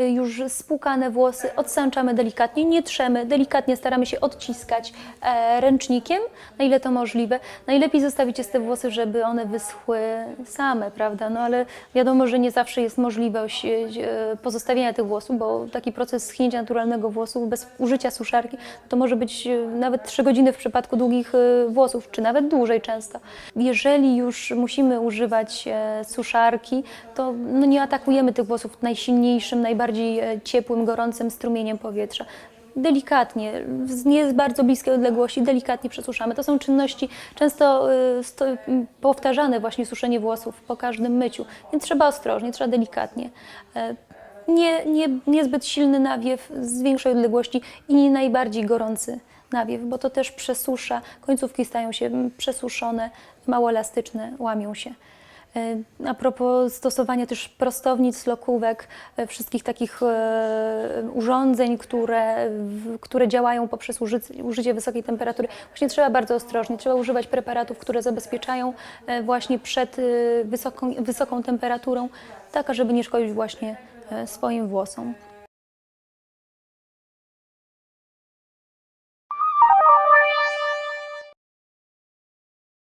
Już spłukane włosy odsączamy delikatnie, nie trzemy, delikatnie staramy się odciskać e, ręcznikiem, na ile to możliwe. Najlepiej zostawić jest te włosy, żeby one wyschły same, prawda? No ale wiadomo, że nie zawsze jest możliwość e, pozostawienia tych włosów, bo taki proces schnięcia naturalnego włosu bez użycia suszarki to może być e, nawet 3 godziny w przypadku długich e, włosów, czy nawet dłużej często. Jeżeli już musimy używać e, suszarki, to no nie atakujemy tych włosów najsilniejszym, najbardziej e, ciepłym, gorącym strumieniem powietrza. Delikatnie, z nie bardzo bliskiej odległości, delikatnie przesuszamy. To są czynności często e, powtarzane, właśnie suszenie włosów po każdym myciu, więc trzeba ostrożnie, trzeba delikatnie. E, Nie, nie, niezbyt silny nawiew z większej odległości i nie najbardziej gorący nawiew, bo to też przesusza, końcówki stają się przesuszone, mało elastyczne, łamią się. E, A propos stosowania też prostownic, lokówek, e, wszystkich takich e, urządzeń, które, które działają poprzez użycie, wysokiej temperatury, właśnie trzeba bardzo ostrożnie, trzeba używać preparatów, które zabezpieczają właśnie przed wysoką, wysoką temperaturą, tak, żeby nie szkodzić właśnie swoim włosom.